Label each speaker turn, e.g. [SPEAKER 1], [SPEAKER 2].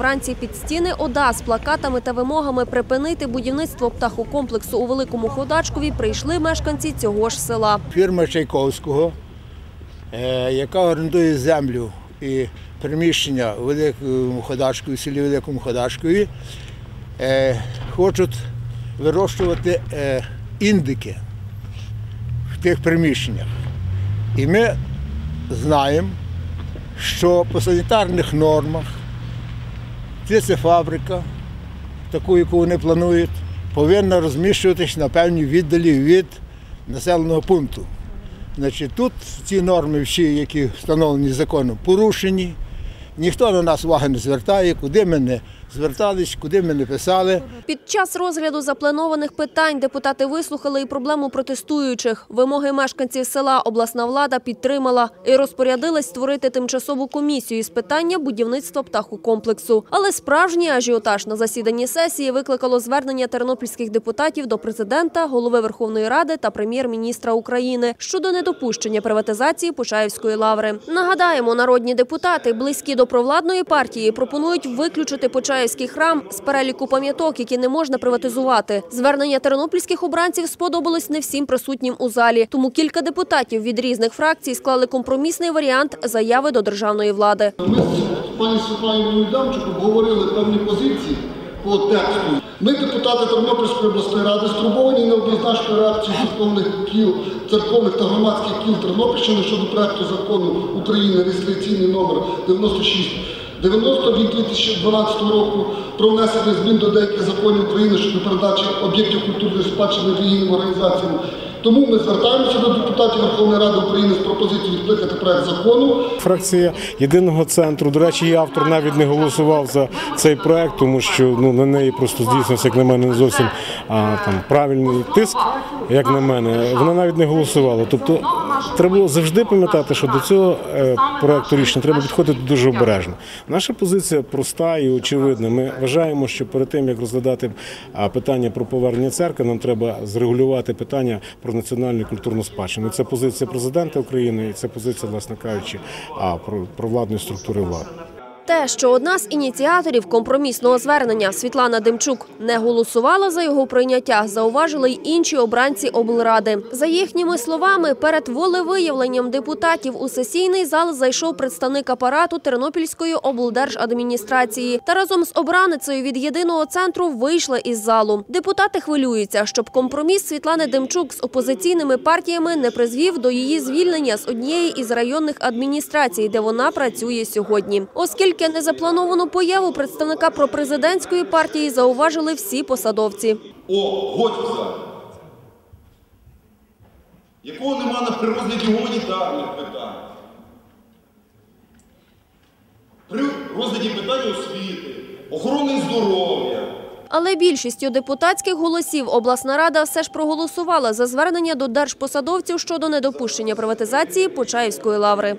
[SPEAKER 1] Вранці під стіни ОДА з плакатами та вимогами припинити будівництво птахокомплексу у Великому Ходачкові прийшли мешканці цього ж села.
[SPEAKER 2] фірма Чайковського, е, яка орендує землю і приміщення у Великому Ходашкові, в селі Великому Ходашкові, е, хочуть вирощувати е, індики в тих приміщеннях. І ми знаємо, що по санітарних нормах птицефабрика, таку, яку вони планують, повинна розміщуватись на певній віддалі від населеного пункту. Значить, тут ці норми всі, які встановлені законом, порушені. Ніхто на нас уваги не звертає, куди ми не звертались, куди ми не писали.
[SPEAKER 1] Під час розгляду запланованих питань депутати вислухали і проблему протестуючих. Вимоги мешканців села обласна влада підтримала і розпорядилась створити тимчасову комісію з питання будівництва птахокомплексу. Але справжній ажіотаж на засіданні сесії викликало звернення тернопільських депутатів до президента, голови Верховної Ради та прем'єр-міністра України щодо недопущення приватизації Почаївської лаври. Нагадаємо, народні депутати, близькі до провладної партії, пропонують виключити Почаївський храм з переліку пам'яток, які не можна приватизувати. Звернення тернопільських обранців сподобалось не всім присутнім у залі. Тому кілька депутатів від різних фракцій склали компромісний варіант заяви до державної влади.
[SPEAKER 3] Ми з пані Світланою Дамчук обговорили певні позиції по тексту. Ми, депутати Тернопільської обласної ради, стурбовані неоднозначною реакцією церковних кіл, церковних та громадських кіл Тернопільщини щодо проекту закону України реєстраційний номер 96 90 від 2012 року про внесення змін до деяких законів України щодо передачі об'єктів культурної спадщини релігійним організаціям. Тому ми звертаємося до депутатів Верховної Ради України з пропозицією відкликати проект закону
[SPEAKER 4] Фракція єдиного центру. До речі, її автор навіть не голосував за цей проект, тому що ну на неї просто здійснився, як на мене, не зовсім а, там правильний тиск, як на мене. Вона навіть не голосувала. Тобто треба було завжди пам'ятати, що до цього е, проекту рішення треба підходити дуже обережно. Наша позиція проста і очевидна. Ми вважаємо, що перед тим як розглядати питання про повернення церкви, нам треба зрегулювати питання про національну культурну спадщину. Це позиція президента України, і це позиція, власне кажучи, а про, про владної структури влади.
[SPEAKER 1] Те, що одна з ініціаторів компромісного звернення Світлана Демчук не голосувала за його прийняття, зауважили й інші обранці облради. За їхніми словами, перед волевиявленням депутатів у сесійний зал зайшов представник апарату Тернопільської облдержадміністрації та разом з обраницею від єдиного центру вийшли із залу. Депутати хвилюються, щоб компроміс Світлани Демчук з опозиційними партіями не призвів до її звільнення з однієї із районних адміністрацій, де вона працює сьогодні. Оскільки незаплановану появу представника пропрезидентської партії зауважили всі посадовці.
[SPEAKER 5] О, Готьфза, якого нема на при розгляді гуманітарних питань, при розгляді питань освіти, охорони здоров'я.
[SPEAKER 1] Але більшістю депутатських голосів обласна рада все ж проголосувала за звернення до держпосадовців щодо недопущення приватизації Почаївської лаври.